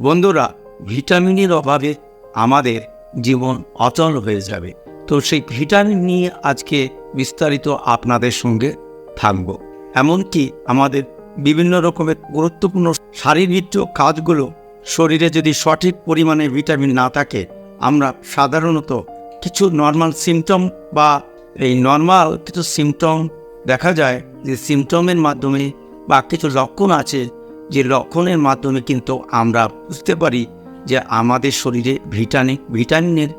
বন্ধুরা, ভিটামিনের অভাবে আমাদের জীবন অচল হয়ে যাবে। তো সেই ভিটামিন নিয়ে আজকে বিস্তারিত আপনাদের সঙ্গে থাকব এমনকি আমাদের বিভিন্ন রকমের গুরুত্বপূর্ণ শারীরিক কাজগুলো শরীরে যদি সঠিক পরিমাণে ভিটামিন না থাকে, আমরা সাধারণত কিছু নর্মাল সিমটম বা এই নর্মাল কিছু সিমটম দেখা যায় যে সিমটমের মাধ্যমে বা কিছু লক্ষণ আছে যে লক্ষণের মাধ্যমে কিন্তু আমরা বুঝতে পারি যে আমাদের শরীরে ভিটামিন, ভিটামিনের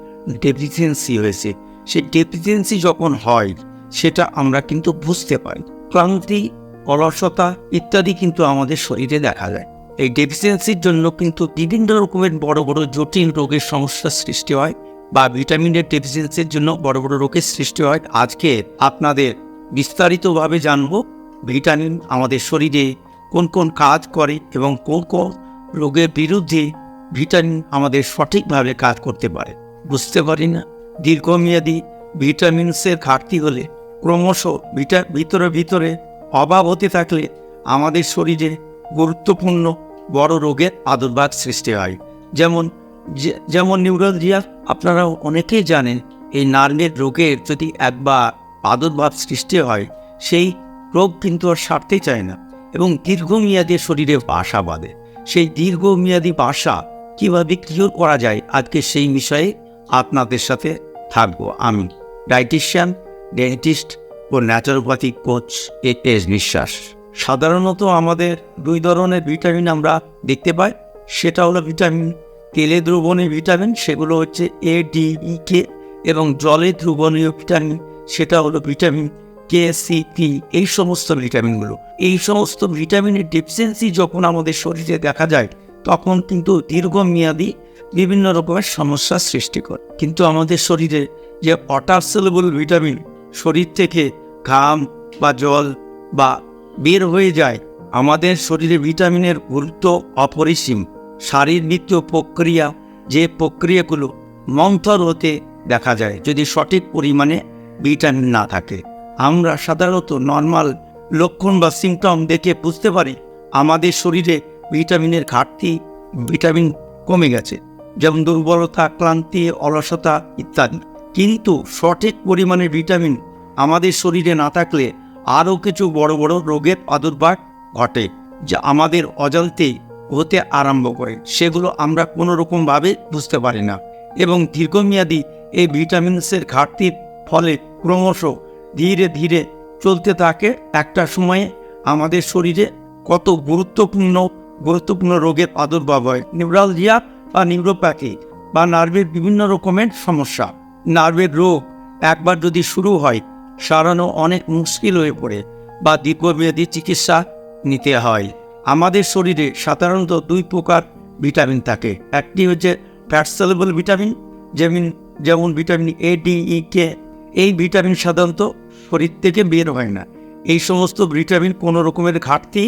ডেফিসিয়েন্সি হয়েছে। সেই ডেফিসিয়েন্সি যখন হয়, সেটা আমরা কিন্তু বুঝতে পারি ক্লান্তি, অলসতা ইত্যাদি কিন্তু আমাদের শরীরে দেখা যায়। এই ডেফিসিয়েন্সির জন্য কিন্তু বিভিন্ন রকমের বড় বড় জটিল রোগের সমস্যার সৃষ্টি হয় বা ভিটামিনের ডেফিসিয়েন্সির জন্য বড় বড় রোগের সৃষ্টি হয়। আজকে আপনাদের বিস্তারিতভাবে জানব, ভিটামিন আমাদের শরীরে কোন কোন কাজ করে এবং কোন কোন রোগের বিরুদ্ধে ভিটামিন আমাদের সঠিকভাবে কাজ করতে পারে। বুঝতে পারি না? দীর্ঘমেয়াদী ভিটামিনসের ঘাটতি হলে ক্রমশ ভিটা, ভিতরে ভিতরে অভাব হতে থাকলে আমাদের শরীরে গুরুত্বপূর্ণ বড় রোগের আদুর্ভাগ সৃষ্টি হয়। যেমন যেমন নিউরোলজিয়া আপনারা অনেকেই জানেন, এই নার্ভের রোগের যদি একবার প্রাদুর্ভাব সৃষ্টি হয়, সেই রোগ কিন্তু আর সারতে চায় না। এবং দীর্ঘমেয়াদী শরীরে বাসা বাঁধে। সেই দীর্ঘমেয়াদী বাসা কীভাবে কিওর করা যায় আজকে সেই বিষয়ে আপনাদের সাথে থাকব আমি। Dietitian, dentist O naturopathic coach A S Biswas. সাধারণত আমাদের দুই ধরনের ভিটামিন আমরা দেখতে পাই। সেটা হলো ভিটামিন তেলে দ্রবণীয় ভিটামিন সেগুলো হচ্ছে এ ডি ই কে এবং জলে দ্রবণীয় ভিটামিন সেটা হলো ভিটামিন কে সি পি এই সমস্ত ভিটামিনগুলো এই সমস্ত ভিটামিনের ডেফিসিয়েন্সি যখন আমাদের শরীরে দেখা যায়, তখন কিন্তু দীর্ঘমেয়াদী বিভিন্ন রকমের সমস্যার সৃষ্টি করে। কিন্তু আমাদের শরীরে যে ওয়াটার সেলেবল ভিটামিন শরীর থেকে ঘাম বা জল বা বের হয়ে যায়, আমাদের শরীরে ভিটামিনের গুরুত্ব অপরিসীম। শারীরবৃত্তীয় প্রক্রিয়া, যে প্রক্রিয়াগুলো মন্থর হতে দেখা যায়, যদি সঠিক পরিমাণে ভিটামিন না থাকে। আমরা সাধারণত নর্মাল লক্ষণ বা সিমটম দেখে বুঝতে পারি আমাদের শরীরে ভিটামিনের ঘাটতি ভিটামিন কমে গেছে, যেমন দুর্বলতা, ক্লান্তি, অলসতা ইত্যাদি। কিন্তু সঠিক পরিমাণে ভিটামিন আমাদের শরীরে না থাকলে আরও কিছু বড় বড় রোগের প্রাদুর্ভাব ঘটে, যা আমাদের অজান্তেই হতে আরম্ভ করে। সেগুলো আমরা কোনো রকমভাবে বুঝতে পারি না। এবং দীর্ঘমেয়াদী এই ভিটামিনসের ঘাটতির ফলে ক্রমশ ধীরে ধীরে চলতে থাকে। একটা সময়ে আমাদের শরীরে কত গুরুত্বপূর্ণ গুরুত্বপূর্ণ রোগের প্রাদুর্ভাব হয়। নিউরালজিয়া বা নিউরোপ্যাথি বা নার্ভের বিভিন্ন রকমের সমস্যা। নার্ভের রোগ একবার যদি শুরু হয়, সারানো অনেক মুশকিল হয়ে পড়ে বা দীর্ঘমেয়াদী চিকিৎসা নিতে হয়। আমাদের শরীরে সাধারণত দুই প্রকার ভিটামিন থাকে। একটি হচ্ছে ফ্যাট সেলেবল ভিটামিন যেমন যেমন ভিটামিন এ ডি ই কে এই ভিটামিন সাধারণত শরীর থেকে বের হয় না। এই সমস্ত ভিটামিন কোনো রকমের ঘাটতি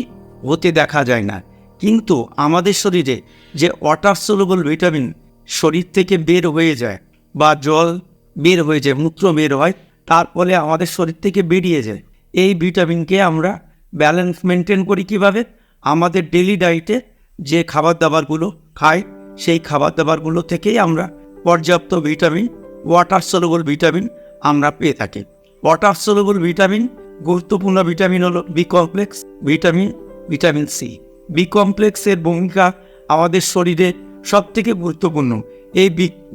হতে দেখা যায় না। কিন্তু আমাদের শরীরে যে ওয়াটার সলুবল ভিটামিন শরীর থেকে বের হয়ে যায় বা জল বের হয়ে যায়, মূত্র বের হয়, তার ফলে আমাদের শরীর থেকে বেরিয়ে যায়। এই ভিটামিনকে আমরা ব্যালেন্স মেনটেন করি কীভাবে? আমাদের ডেলি ডায়েটে যে খাবার দাবারগুলো খাই, সেই খাবার দাবারগুলো থেকেই আমরা পর্যাপ্ত ভিটামিন ওয়াটার সলুবল ভিটামিন আমরা পেয়ে থাকি। ওয়াটার সলুবল ভিটামিন, গুরুত্বপূর্ণ ভিটামিন হলো B complex vitamin vitamin C B কমপ্লেক্সের ভূমিকা আমাদের শরীরে সব থেকে গুরুত্বপূর্ণ। এই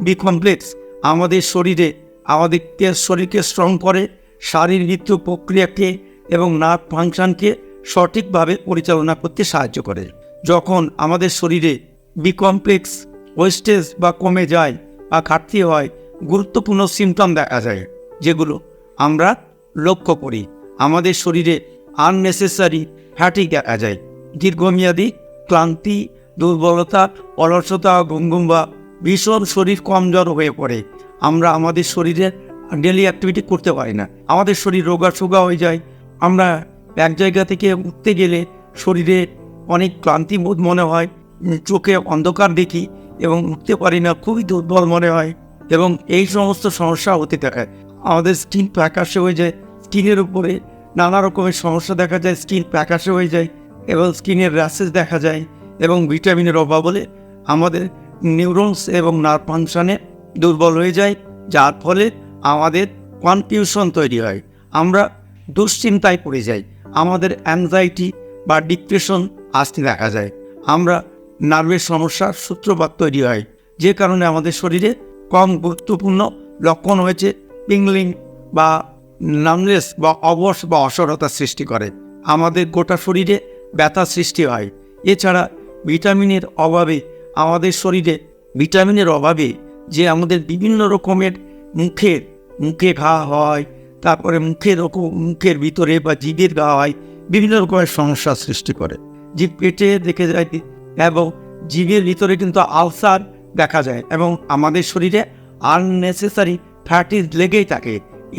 বি কমপ্লেক্স আমাদের শরীরে আমাদেরকে শরীরকে স্ট্রং করে, শারীরবৃত্ত প্রক্রিয়াকে এবং নার্ভ ফাংশনকে সঠিকভাবে পরিচালনা করতে সাহায্য করে। যখন আমাদের শরীরে বি কমপ্লেক্স ওয়েস্টেজ বা কমে যায় বা ঘাটতি হয়, গুরুত্বপূর্ণ সিমটম দেখা যায়, যেগুলো আমরা লক্ষ্য করি, আমাদের শরীরে আননেসেসারি ফ্যাটিক দেখা যায়। দীর্ঘমেয়াদী ক্লান্তি, দুর্বলতা, অলসতা, ঘুমঘুম বা ভীষণ শরীর কমজোর হয়ে পড়ে। আমরা আমাদের শরীরের ডেলি অ্যাক্টিভিটি করতে পারি না। আমাদের শরীর রোগা সোগা হয়ে যায়। আমরা এক জায়গা থেকে উঠতে গেলে শরীরে অনেক ক্লান্তি বোধ মনে হয়। চোখে অন্ধকার দেখি এবং উঠতে পারি না, খুবই দুর্বল মনে হয় এবং এই সমস্ত সমস্যা হতে থাকে। আমাদের স্কিন প্যাকাশে হয়ে যায় স্কিনের উপরে নানা রকমের সমস্যা দেখা যায় স্কিন প্যাকাশে হয়ে যায় এবং স্কিনের র্যাশেস দেখা যায় এবং ভিটামিনের অভাব হলে আমাদের নিউরনস এবং নার্ভ ফাংশনে দুর্বল হয়ে যায়, যার ফলে আমাদের কনফিউশন তৈরি হয়। আমরা দুশ্চিন্তায় পড়ে যাই, আমাদের অ্যাংজাইটি বা ডিপ্রেশন আসতে দেখা যায়। আমরা নার্ভের সমস্যার সূত্রপাত তৈরি হয়, যে কারণে আমাদের শরীরে কম গুরুত্বপূর্ণ লক্ষণ হয়েছে পিংলিং বা নামলেস বা অবশ বা অসরতা সৃষ্টি করে। আমাদের গোটা শরীরে ব্যথা সৃষ্টি হয়। এছাড়া ভিটামিনের অভাবে আমাদের শরীরে, ভিটামিনের অভাবে যে আমাদের বিভিন্ন রকমের মুখের, মুখে ঘা হয়, তারপরে মুখের মুখের ভিতরে বা জিভের ঘা হয়, বিভিন্ন রকমের সমস্যা সৃষ্টি করে। জিভ পেটে দেখে যায় এবং জিভের ভিতরে কিন্তু আলসার দেখা যায় এবং আমাদের শরীরে আননেসেসারি ফ্যাটিস লেগেই থাকে।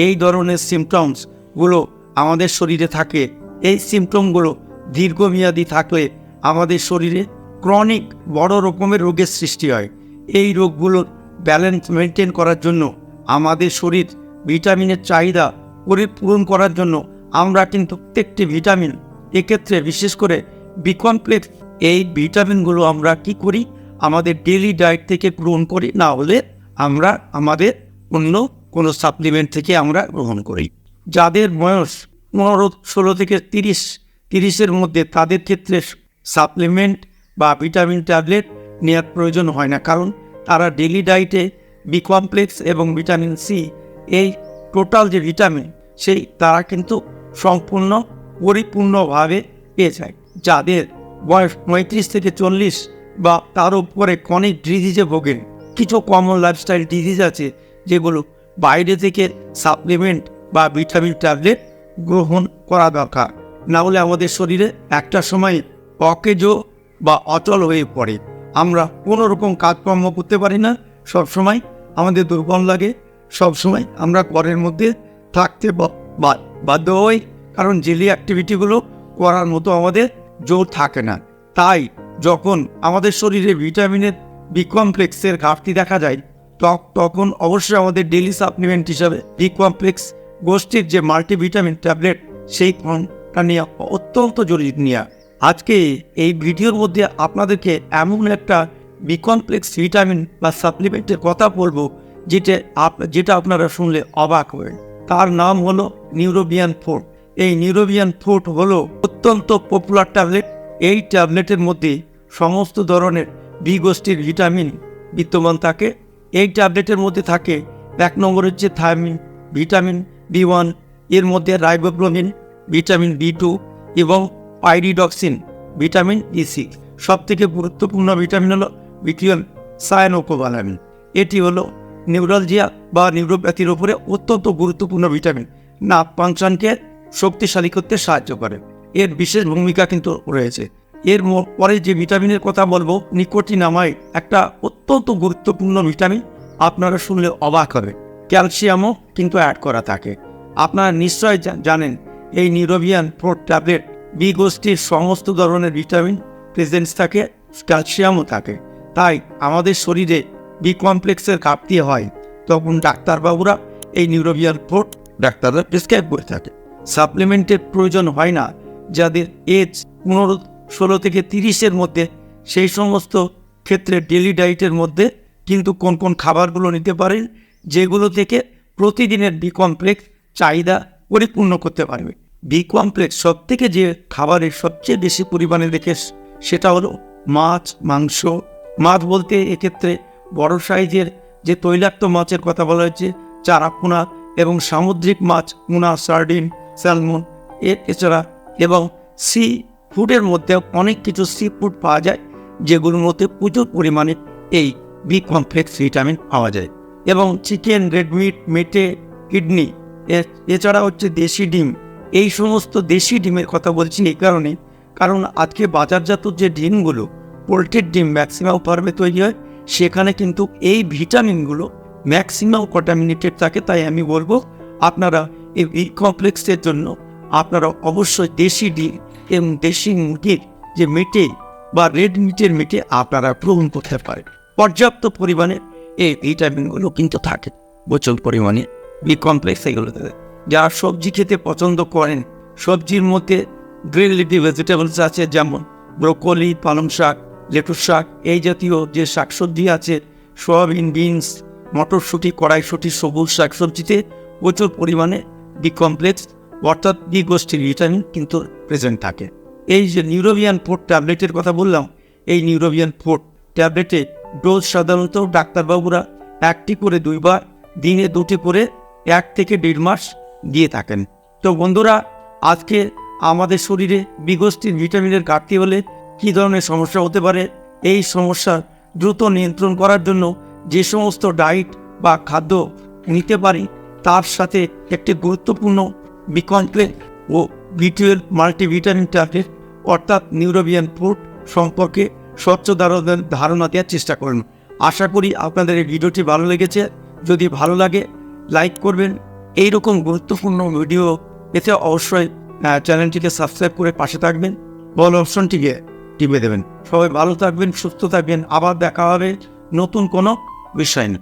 এই ধরনের সিমটমসগুলো আমাদের শরীরে থাকে। এই সিমটমগুলো দীর্ঘমেয়াদী থাকলে আমাদের শরীরে ক্রনিক বড় রকমের রোগের সৃষ্টি হয়। এই রোগগুলোর ব্যালেন্স মেনটেন করার জন্য আমাদের শরীর ভিটামিনের চাহিদা পরিপূরণ করার জন্য আমরা কিন্তু প্রত্যেকটি ভিটামিন এক্ষেত্রে বিশেষ করে বি কমপ্লেক্স এই ভিটামিনগুলো আমরা কি করি? আমাদের ডেলি ডায়েট থেকে গ্রহণ করি। না হলে আমরা আমাদের অন্য কোনো সাপ্লিমেন্ট থেকে আমরা গ্রহণ করি। যাদের বয়স পনেরো, ষোলো থেকে তিরিশ, তিরিশের মধ্যে তাদের ক্ষেত্রে সাপ্লিমেন্ট বা ভিটামিন ট্যাবলেট নেওয়ার প্রয়োজন হয় না, কারণ তারা ডেলি ডায়েটে বি কমপ্লেক্স এবং ভিটামিন সি এই টোটাল যে ভিটামিন সেই তারা কিন্তু সম্পূর্ণ পরিপূর্ণভাবে পেয়ে যায়। যাদের বয়স পঁয়ত্রিশ থেকে চল্লিশ বা তার উপরে কনিক ডিজিজে ভোগেন কিছু কমন লাইফস্টাইল ডিজিজ আছে যেগুলো বাইরে থেকে সাপ্লিমেন্ট বা ভিটামিন ট্যাবলেট গ্রহণ করা দরকার। না হলে আমাদের শরীরে একটা সময় অকেজো বা অচল হয়ে পড়ে। আমরা কোনো রকম কাজকর্ম করতে পারি না। সব সময় আমাদের দুর্বল লাগে। সব সময় আমরা ঘরের মধ্যে থাকতে বাধ্য হই। কারণ জেলি অ্যাক্টিভিটিগুলো করার মতো আমাদের জোর থাকে না। তাই যখন আমাদের শরীরে ভিটামিনের বি কমপ্লেক্সের ঘাটতি দেখা যায় তখন অবশ্যই আমাদের ডেলি সাপ্লিমেন্ট হিসাবে বি কমপ্লেক্স গোষ্ঠীর যে মাল্টিভিটামিন ট্যাবলেট সেই ফর্মটা নেওয়া অত্যন্ত জরুরি নেওয়া আজকে এই ভিডিওর মধ্যে আপনাদেরকে এমন একটা বি কমপ্লেক্স ভিটামিন বা সাপ্লিমেন্টের কথা বলব যেটা আপ- যেটা আপনারা শুনলে অবাক হবেন। তার নাম হলো নিউরোবিয়ান ফোর্ট এই নিউরোবিয়ান ফোর্ট হলো অত্যন্ত পপুলার ট্যাবলেট এই ট্যাবলেটের মধ্যে সমস্ত ধরনের বি গোষ্ঠীর ভিটামিন বিদ্যমান থাকে। এই ট্যাবলেটের মধ্যে থাকে এক নম্বর হচ্ছে থায়ামিন, ভিটামিন বি ওয়ান, এর মধ্যে রাইবোফ্লোমিন ভিটামিন বি টু এবং পাইরিডক্সিন, ভিটামিন বি সিক্স। সব থেকে গুরুত্বপূর্ণ ভিটামিন হলো ভিটিয়াল সায়ানোকোবালামিন এটি হলো নিউরালজিয়া বা নিউরোপ্যাথির ওপরে অত্যন্ত গুরুত্বপূর্ণ ভিটামিন। নাক ফাংশনকে শক্তিশালী করতে সাহায্য করে। এর বিশেষ ভূমিকা কিন্তু রয়েছে। এর পরে যে ভিটামিনের কথা বলব নিকোটিনামাইড একটা অত্যন্ত গুরুত্বপূর্ণ ভিটামিন আপনারা শুনলে অবাক হবে। ক্যালসিয়ামও কিন্তু অ্যাড করা থাকে। আপনারা নিশ্চয় জানেন, এই নিউরোবিয়ান ফোর ট্যাবলেট বি গোষ্ঠীর সমস্ত ধরনের ভিটামিন প্রেজেন্স থাকে, ক্যালসিয়ামও থাকে। তাই আমাদের শরীরে বি কমপ্লেক্সের ঘাটতি হয়, তখন ডাক্তারবাবুরা এই নিউরোবিয়ান ফোর ডাক্তাররা প্রেসক্রাইব করে থাকে। সাপ্লিমেন্টের প্রয়োজন হয় না, যাদের এজ পনেরো ষোলো থেকে তিরিশের মধ্যে, সেই সমস্ত ক্ষেত্রে ডেলি ডায়েটের মধ্যে কিন্তু কোন কোন খাবারগুলো নিতে পারেন, যেগুলো থেকে প্রতিদিনের বি কমপ্লেক্স চাহিদা পরিপূর্ণ করতে পারবে। বি কমপ্লেক্স সব থেকে যে খাবারের সবচেয়ে বেশি পরিমাণে দেখে সেটা হলো মাছ, মাংস। মাছ বলতে এক্ষেত্রে বড় সাইজের যে তৈলাক্ত মাছের কথা বলা হয়েছে চারাপোনা এবং সামুদ্রিক মাছ মুনা সার্ডিন, স্যালমন এর এছাড়া এবং সি ফুডের মধ্যে অনেক কিছু সি ফুড পাওয়া যায়, যেগুলোর মধ্যে প্রচুর পরিমাণে এই বি কমপ্লেক্স ভিটামিন পাওয়া যায়। এবং চিকেন রেড মিট মেটে কিডনি এছাড়া হচ্ছে দেশি ডিম। এই সমস্ত দেশি ডিমের কথা বলছি এই কারণে, কারণ আজকে বাজারজাত যে ডিমগুলো, পোলট্রির ডিম ম্যাক্সিমাম ফার্মে তৈরি হয়, সেখানে কিন্তু এই ভিটামিনগুলো ম্যাক্সিমাম কন্টামিনেটেড থাকে, তাই আমি বলব আপনারা এই বি কমপ্লেক্সের জন্য আপনারা অবশ্যই দেশি ডিম এবং দেশি মুরগির যে মেটে বা রেড মিটের মেটে আপনারা গ্রহণ করতে পারেন। পর্যাপ্ত পরিমাণে এই ভিটামিনগুলো কিন্তু থাকে, প্রচুর পরিমাণে, বি কমপ্লেক্স এগুলোতে। যারা সবজি খেতে পছন্দ করেন, সবজির মধ্যে গ্রিন লিফি ভেজিটেবলস আছে, যেমন ব্রোকলি, পালং শাক লেটুর শাক, এই জাতীয় যে শাকসবজি আছে, সয়াবিন, বিনস, মটরশুঁটি, কড়াইশুঁটি, সবুজ শাকসবজিতে প্রচুর পরিমাণে বি কমপ্লেক্স অর্থাৎ বি গোষ্ঠীর ভিটামিন কিন্তু প্রেজেন্ট থাকে। এই যে নিউরোবিয়ান ফোর ট্যাবলেটের কথা বললাম, এই নিউরোবিয়ান ফোর ট্যাবলেটে ডোজ সাধারণত ডাক্তারবাবুরা একটি করে দুইবার, দিনে দুটি করে, এক থেকে দেড় মাস দিয়ে থাকেন। তো বন্ধুরা, আজকে আমাদের শরীরে বিগোষ্ঠীর ভিটামিনের ঘাটতি হলে কী ধরনের সমস্যা হতে পারে, এই সমস্যা দ্রুত নিয়ন্ত্রণ করার জন্য যে সমস্ত ডায়েট বা খাদ্য নিতে পারি, তার সাথে একটি গুরুত্বপূর্ণ বিকম্প্লে ও বিটুয়েল মাল্টিভিটামিন ট্যাবলেট, অর্থাৎ নিউরোবিয়ান ফুড সম্পর্কে স্বচ্ছ ধারণা- দেওয়ার চেষ্টা করুন। আশা করি আপনাদের এই ভিডিওটি ভালো লেগেছে। যদি ভালো লাগে, লাইক করবেন। এই রকম গুরুত্বপূর্ণ ভিডিও পেতে অবশ্যই চ্যানেলটিকে সাবস্ক্রাইব করে পাশে থাকবেন। বল অপশনটিকে টিপে দেবেন। সবাই ভালো থাকবেন, সুস্থ থাকবেন। আবার দেখা হবে নতুন কোনো বিষয় নিয়ে।